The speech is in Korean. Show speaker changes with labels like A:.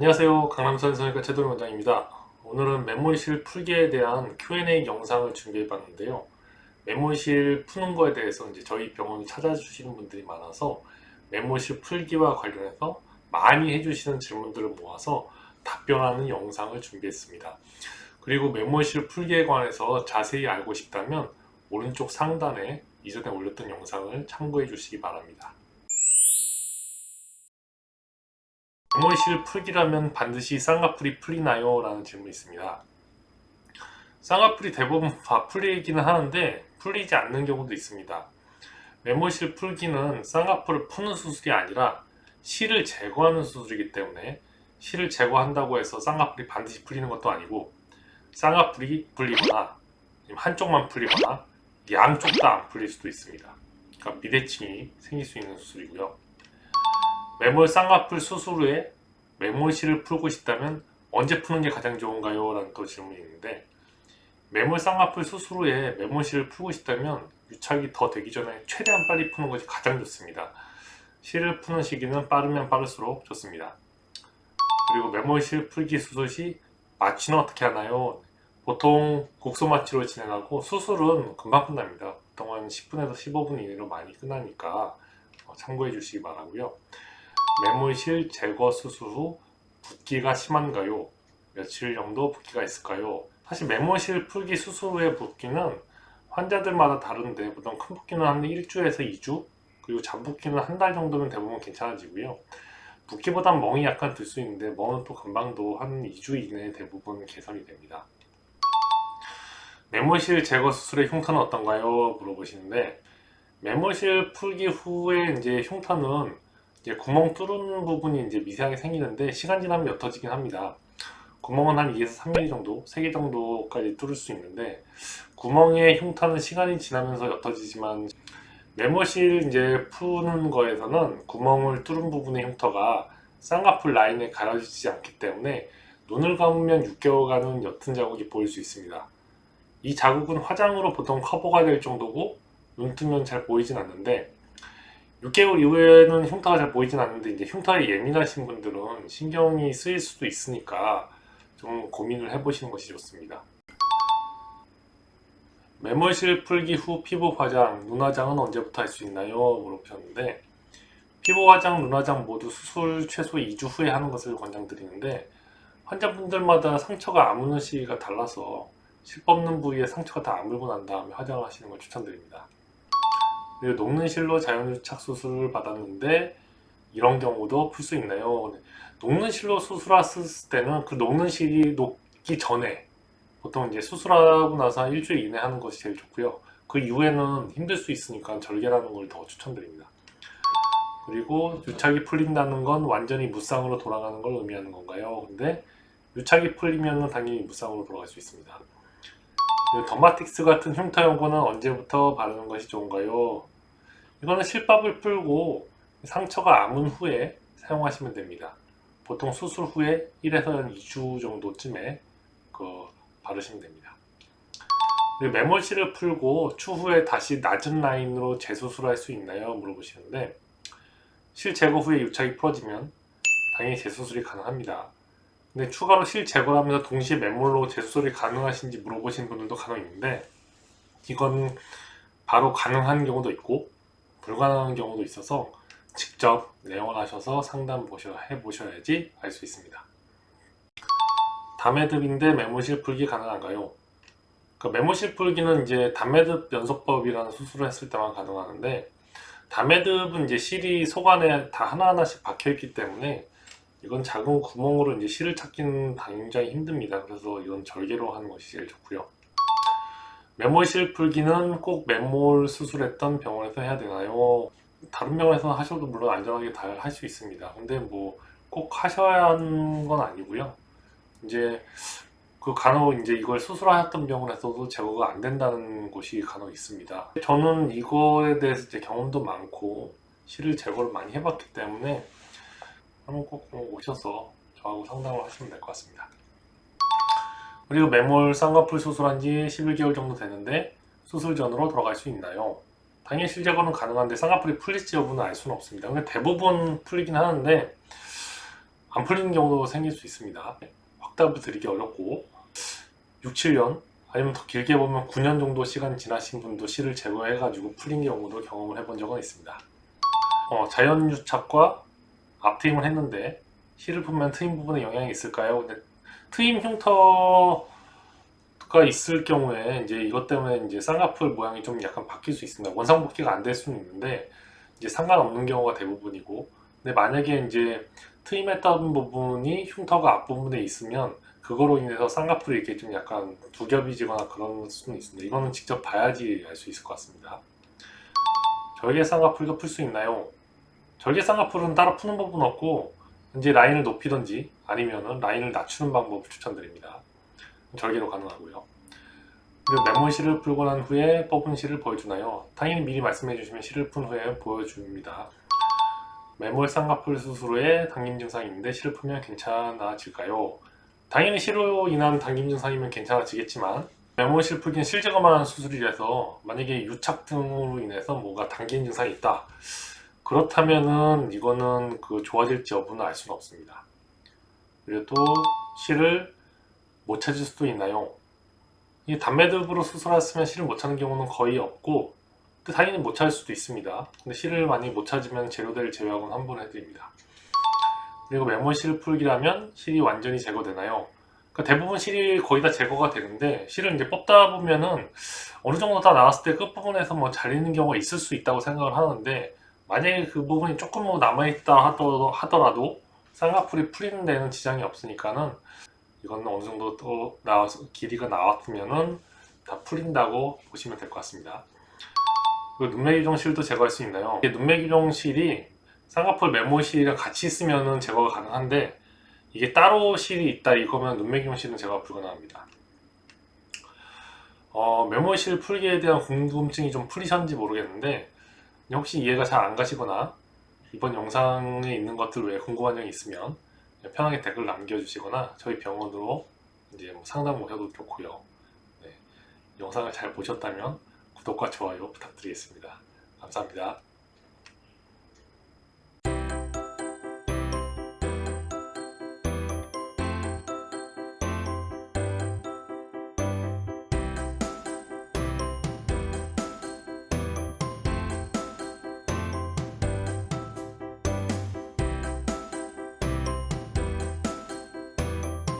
A: 안녕하세요. 강남선 성형외과 최도리 원장입니다. 오늘은 메모리실 풀기에 대한 Q&A 영상을 준비해 봤는데요. 메모리실 푸는 거에 대해서 이제 저희 병원 찾아주시는 분들이 많아서 메모리실 풀기와 관련해서 많이 해주시는 질문들을 모아서 답변하는 영상을 준비했습니다. 그리고 메모리실 풀기에 관해서 자세히 알고 싶다면 오른쪽 상단에 이전에 올렸던 영상을 참고해 주시기 바랍니다. 메모리실 풀기라면 반드시 쌍꺼풀이 풀리나요? 라는 질문이 있습니다. 쌍꺼풀이 대부분 다 풀리기는 하는데 풀리지 않는 경우도 있습니다. 메모리실 풀기는 쌍꺼풀을 푸는 수술이 아니라 실을 제거하는 수술이기 때문에 실을 제거한다고 해서 쌍꺼풀이 반드시 풀리는 것도 아니고 쌍꺼풀이 풀리거나 한쪽만 풀리거나 양쪽 다 안 풀릴 수도 있습니다. 그러니까 비대칭이 생길 수 있는 수술이고요. 메몰 쌍꺼풀 수술 후에 메몰실을 풀고 싶다면 언제 푸는 게 가장 좋은가요? 라는 또 질문이 있는데 메몰 쌍꺼풀 수술 후에 메몰실을 풀고 싶다면 유착이 더 되기 전에 최대한 빨리 푸는 것이 가장 좋습니다. 실을 푸는 시기는 빠르면 빠를수록 좋습니다. 그리고 메몰실 풀기 수술 시 마취는 어떻게 하나요? 보통 국소 마취로 진행하고 수술은 금방 끝납니다. 보통 한 10분에서 15분 이내로 많이 끝나니까 어, 참고해 주시기 바라고요. 메모실 제거 수술 후 붓기가 심한가요? 며칠 정도 붓기가 있을까요? 사실 메모실 풀기 수술 후의 붓기는 환자들마다 다른데 보통 큰 붓기는 한 일주에서 2주 그리고 잔붓기는 한 달 정도면 대부분 괜찮아지고요. 붓기보단 멍이 약간 들 수 있는데 멍은 또 금방도 한 2주 이내에 대부분 개선이 됩니다. 메모실 제거 수술의 흉터는 어떤가요? 물어보시는데 메모실 풀기 후에 이제 흉터는 이제 구멍 뚫는 부분이 이제 미세하게 생기는데 시간 지나면 옅어지긴 합니다. 구멍은 한 2에서 3mm 정도, 3개 정도까지 뚫을 수 있는데 구멍의 흉터는 시간이 지나면서 옅어지지만 메모실 이제 푸는 거에서는 구멍을 뚫은 부분의 흉터가 쌍꺼풀 라인에 가려지지 않기 때문에 눈을 감으면 6개월간은 옅은 자국이 보일 수 있습니다. 이 자국은 화장으로 보통 커버가 될 정도고 눈 뜨면 잘 보이진 않는데 6개월 이후에는 흉터가 잘 보이진 않는데 이제 흉터에 예민하신 분들은 신경이 쓰일 수도 있으니까 좀 고민을 해보시는 것이 좋습니다. 메모실 풀기 후 피부 화장, 눈 화장은 언제부터 할 수 있나요? 물어보셨는데 피부 화장, 눈 화장 모두 수술 최소 2주 후에 하는 것을 권장드리는데 환자분들마다 상처가 아무는 시기가 달라서 실 뽑는 부위에 상처가 다 아물고 난 다음에 화장을 하시는 걸 추천드립니다. 그리고 녹는 실로 자연유착 수술을 받았는데 이런 경우도 풀 수 있나요? 녹는 실로 수술했을 때는 그 녹는 실이 녹기 전에 보통 이제 수술하고 나서 한 일주일 이내 하는 것이 제일 좋고요. 그 이후에는 힘들 수 있으니까 절개라는 걸 더 추천드립니다. 그리고 유착이 풀린다는 건 완전히 무쌍으로 돌아가는 걸 의미하는 건가요? 근데 유착이 풀리면 당연히 무쌍으로 돌아갈 수 있습니다. 더마틱스 같은 흉터 연고는 언제부터 바르는 것이 좋은가요? 이거는 실밥을 풀고 상처가 아문 후에 사용하시면 됩니다. 보통 수술 후에 1에서 2주 정도쯤에 그 바르시면 됩니다. 메몰실을 풀고 추후에 다시 낮은 라인으로 재수술할 수 있나요? 물어보시는데 실 제거 후에 유착이 풀어지면 당연히 재수술이 가능합니다. 근데 추가로 실 제거를 하면서 동시에 맨몰로 재수술이 가능하신지 물어보시는 분들도 간혹 있는데 이건 바로 가능한 경우도 있고 불가능한 경우도 있어서 직접 내원하셔서 상담 보셔, 해보셔야지 알 수 있습니다. 담매듭인데 메모실 풀기 가능한가요? 그 메모실 풀기는 이제 담매듭 연소법이라는 수술을 했을 때만 가능하는데 담매듭은 이제 실이 속 안에 다 하나하나씩 박혀있기 때문에 이건 작은 구멍으로 이제 실을 찾기는 굉장히 힘듭니다. 그래서 이건 절개로 하는 것이 제일 좋고요. 메모실 풀기는 꼭 맨몰 수술했던 병원에서 해야 되나요? 다른 병원에서 하셔도 물론 안전하게 다할수 있습니다. 근데 뭐 꼭 하셔야 하는 건 아니고요. 이제 그 간혹 이제 이걸 수술하셨던 병원에서도 제거가 안 된다는 곳이 간혹 있습니다. 저는 이거에 대해서 이제 경험도 많고 실을 제거를 많이 해봤기 때문에 한번 꼭 오셔서 저하고 상담을 하시면 될 것 같습니다. 그리고 매몰 쌍꺼풀 수술한 지 11개월 정도 되는데 수술 전으로 돌아갈 수 있나요? 당연히 실제거는 가능한데 쌍꺼풀이 풀릴지 여부는 알 수는 없습니다. 근데 대부분 풀리긴 하는데 안 풀리는 경우도 생길 수 있습니다. 확답을 드리기 어렵고 6, 7년 아니면 더 길게 보면 9년 정도 시간 지나신 분도 실을 제거해가지고 풀린 경우도 경험을 해본 적은 있습니다. 어, 자연유착과 앞트임을 했는데 실을 풀면 트임 부분에 영향이 있을까요? 근데 트임 흉터가 있을 경우에 이제 이것 때문에 이제 쌍꺼풀 모양이 좀 약간 바뀔 수 있습니다. 원상복귀가 안 될 수는 있는데 이제 상관없는 경우가 대부분이고 근데 만약에 이제 트임했던 부분이 흉터가 앞부분에 있으면 그거로 인해서 쌍꺼풀이 이렇게 좀 약간 두 겹이 지거나 그런 수는 있습니다. 이거는 직접 봐야지 알 수 있을 것 같습니다. 절개 쌍꺼풀도 풀 수 있나요? 절개 쌍꺼풀은 따로 푸는 법은 없고 이제 라인을 높이든지 아니면은 라인을 낮추는 방법을 추천드립니다. 절개로 가능하고요. 그리고 메모 실을 풀고 난 후에 뽑은 실을 보여주나요? 당연히 미리 말씀해 주시면 실을 푼 후에 보여줍니다. 매몰 쌍꺼풀 수술 후에 당김 증상이 있는데 실을 풀면 괜찮아질까요? 당연히 실로 인한 당김 증상이면 괜찮아지겠지만 매몰실 풀기는 실 제거만 하는 수술이라서 만약에 유착 등으로 인해서 뭐가 당긴 증상이 있다 그렇다면은 이거는 그 좋아질지 여부는 알 수는 없습니다. 그래도 실을 못 찾을 수도 있나요? 이 단매듭으로 수술했으면 실을 못 찾는 경우는 거의 없고 그 당연히 못 찾을 수도 있습니다. 근데 실을 많이 못 찾으면 재료대를 제외하고는 환불 해드립니다. 그리고 메모 실 풀기라면 실이 완전히 제거되나요? 그러니까 대부분 실이 거의 다 제거가 되는데 실을 이제 뽑다 보면은 어느 정도 다 나왔을 때 끝부분에서 뭐 잘리는 경우가 있을 수 있다고 생각을 하는데 만약에 그 부분이 조금 뭐 남아있다 하더라도, 쌍꺼풀이 풀리는 데는 지장이 없으니까는 이건 어느 정도 또 나와서 길이가 나왔으면은 다 풀린다고 보시면 될 것 같습니다. 그 눈매 교정 실도 제거할 수 있나요? 이게 눈매 교정 실이 쌍꺼풀 메모 실이랑 같이 있으면은 제거가 가능한데 이게 따로 실이 있다 이거면 눈매 교정 실은 제거가 불가능합니다. 어, 메모실 풀기에 대한 궁금증이 좀 풀리셨는지 모르겠는데 혹시 이해가 잘 안 가시거나 이번 영상에 있는 것들 외에 궁금한 점이 있으면 편하게 댓글 남겨주시거나 저희 병원으로 이제 뭐 상담 오셔도 좋고요. 네, 영상을 잘 보셨다면 구독과 좋아요 부탁드리겠습니다. 감사합니다.